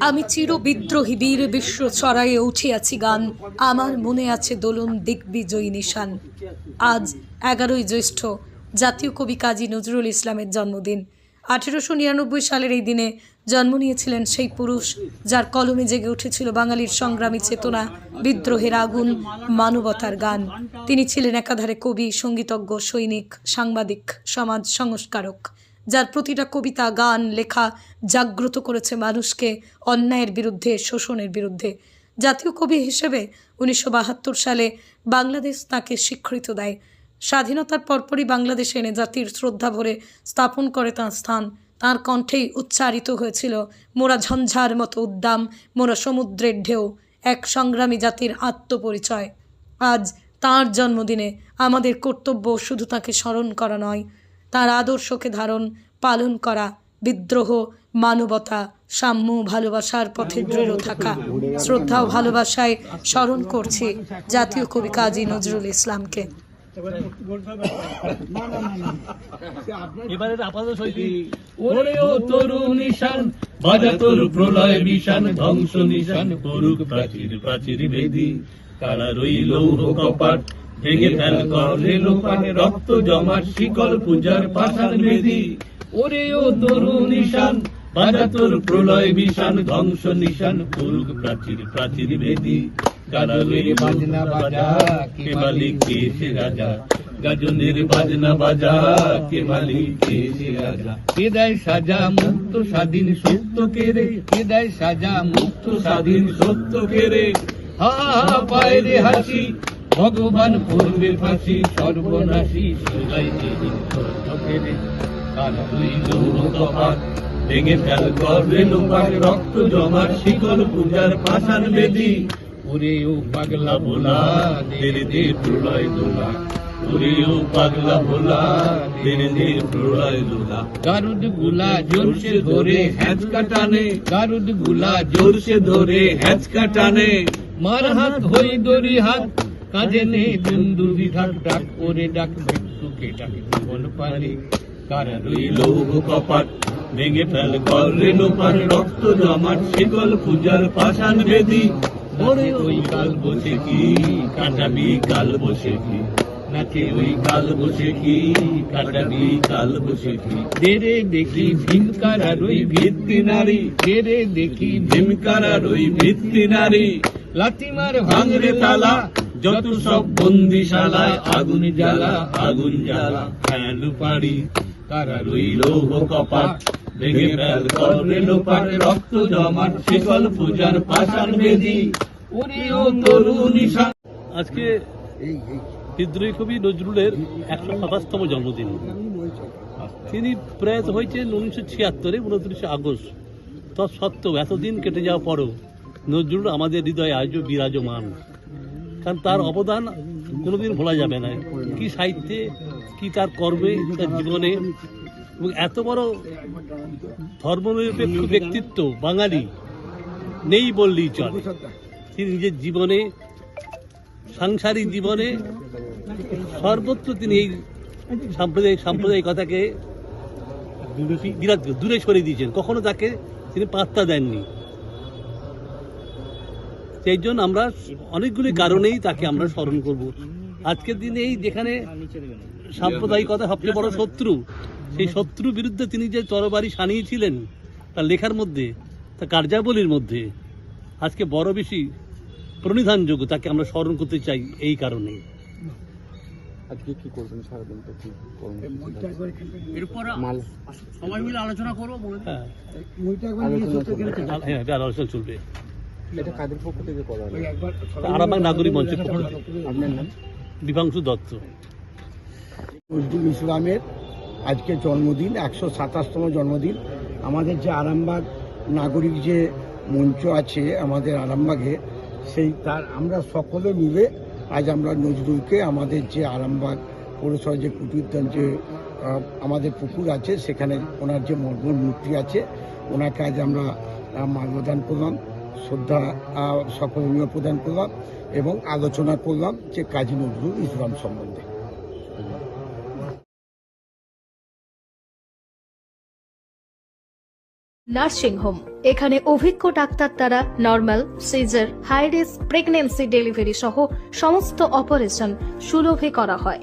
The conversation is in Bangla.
আমি চির বিদ্রোহী বীর বিশ্ব চড়াইয়ে উঠিয়াছি গান। আমার মনে আছে দোলন দিগ্বিজয়ী নিশান। আজ এগারোই জ্যৈষ্ঠ, জাতীয় কবি কাজী নজরুল ইসলামের জন্মদিন। আঠেরোশো নিরানব্বই সালের এই দিনে জন্ম নিয়েছিলেন সেই পুরুষ যার কলমে জেগে উঠেছিল বাঙালির সংগ্রামী চেতনা, বিদ্রোহের আগুন, মানবতার গান। তিনি ছিলেন একাধারে কবি, সঙ্গীতজ্ঞ, সৈনিক, সাংবাদিক, সমাজ সংস্কারক। যার প্রতিটা কবিতা, গান, লেখা জাগ্রত করেছে মানুষকে অন্যায়ের বিরুদ্ধে, শোষণের বিরুদ্ধে। জাতীয় কবি হিসেবে উনিশশো বাহাত্তর সালে বাংলাদেশ তাকে স্বীকৃত দেয়। স্বাধীনতার পরপরই বাংলাদেশে এনে জাতির শ্রদ্ধা ভরে স্থাপন করে তাঁর স্থান। তাঁর কণ্ঠেই উচ্চারিত হয়েছিল মোরা ঝঞ্ঝার মতো উদ্দাম, মোরা সমুদ্রের ঢেউ, এক সংগ্রামী জাতির আত্মপরিচয়। আজ তাঁর জন্মদিনে আমাদের কর্তব্য শুধু তাকে স্মরণ করা নয় তার আদর্শকে ধারণ পালন করা বিদ্রোহ মানবতা সাম্য ভালোবাসার পথে দৃঢ় থাকা। শ্রদ্ধা ও ভালোবাসায় স্মরণ করছি জাতীয় কবি কাজী নজরুল ইসলামকে। নিশান ধ্বংস নিশান করুক প্রাচীর প্রাচীর বেদি। কারা রইল কপাট ভেঙে ফেল রক্ত জমাট, শিকল পূজার বেদি। ওরে ও বাজা তোর প্রলয় বিশান ধ্বংস নিশান করুক প্রাচীর প্রাচীর বেদি। বাজনা বাজা, কে মালিক কে সে রাজা? গাজনের বাজনা বাজা, কে মালিক কে সে রাজা? কে দেয় সাজা মুক্ত স্বাধীন সত্য কে রে? কে দেয় সাজা মুক্ত স্বাধীন সত্য কে রে? হা হা পায় হাসি ভগবান করবে ফাঁসি, সর্বনাশী ভেঙে ফেল করবে লোপার রক্ত জমার শিকল, পূজার পাশান বেদি। ওরে ও পাগলা ভোলা তেরে দে প্রলয় দোলা। ওরে ও পাগলা ভোলা তেরে দে প্রলয় দোলা। গারুদগুলা জোর সে ধরে হ্যাঁচকা টানে গারুদগুলা জোর সে ধরে হ্যাঁচকা টানে মার হাত হই দড়ি হাত কাজে নেই বন্ধুরি ঢাক ডাক ওরে ডাক মৃত্যুকে ডাক? জীবন পারে কারা কপাট ভেঙে ফেল করে রক্ত জমাট শিকল পূজার পাষাণ বেদি। ওরে ওই কাল বসে কি? কাটাবি কাল বসে কি? নাচে ওই কাল বসে কি? কাটাবি কাল বসে কি? দেখি ভীমকারা রই? ভিত্তি নারী। দেরে দেখি ভীমকারা রই? ভিত্তি নারী। লাতিমার ভাঙরে তালা। যত সব বন্দিশালায় আগুন জ্বালা আগুন জ্বালা, ফেল পাড়ি। কারা রইল ভেঙে ফেল করে লোপার রক্ত জমাট, শিকল পূজার পাশান বেদি। ও তরুণ আজকে বিদ্রোহী কবি নজরুলের একশো সাতাশতম জন্মদিন। তিনি প্রয়াত হয়েছেন উনিশশো ছিয়াত্তরে, উনত্রিশে আগস্ট। তৎসত্ত্বেও এতদিন কেটে যাওয়ার পরও নজরুল আমাদের হৃদয়ে আজও বিরাজমান। কারণ তার অবদান কোনোদিন ভোলা যাবে না। কি সাহিত্যে, কি তার কর্মে, তার জীবনে। এবং এত বড় ধর্মনিরপেক্ষ ব্যক্তিত্ব বাঙালি নেই বললেই চলে। তিনি নিজের জীবনে, সাংসারিক জীবনে সর্বত্র তিনি এই সাম্প্রদায়িক সাম্প্রদায়িকতাকে দূরে সরিয়ে দিয়েছেন। কখনো তাকে তিনি পাত্তা দেননি। সেই জন্য আমরা অনেকগুলি কারণেই তাকে আমরা স্মরণ করব। আজকের দিনে এই যেখানে সাম্প্রদায়িকতা সবচেয়ে বড় শত্রু সেই শত্রুর বিরুদ্ধে তিনি যে তরবারি সানিয়েছিলেন তার লেখার মধ্যে তার কার্যাবলীর মধ্যে আজকে বড় বেশি প্রণিধানযোগ্য তাকে আমরা স্মরণ করতে চাই এই কারণে আজকে কি করবেন সবাই মিলে। আলোচনা করব হ্যাঁ। হ্যাঁ আলোচনা চলবে। এটা কাদের পক্ষ থেকে করা হলো? আরামবাগ নাগরিক মঞ্চের পক্ষ থেকে। আপনার নাম? বিভাংশু দত্ত। নজরুল ইসলামের আজকে জন্মদিন একশো সাতাশতম জন্মদিন। আমাদের যে আরামবাগ নাগরিক যে মঞ্চ আছে আমাদের আরামবাগে সেই তার আমরা সকলে মিলে আজ আমরা নজরুলকে আমাদের যে আরামবাগ পৌরসভার যে কুটিরদান যে আমাদের পুকুর আছে সেখানে ওনার যে মর্মর মূর্তি আছে ওনাকে আজ আমরা মাল্যদান করলাম। শ্রদ্ধা সকলনীয় প্রদান করলাম এবং আলোচনা করলাম যে কাজী নজরুল ইসলাম সম্বন্ধে। নার্সিং হোম, এখানে অভিজ্ঞ ডাক্তার দ্বারা normal, caesar high risk pregnancy delivery সহ সমস্ত অপারেশন সুলভে করা হয়।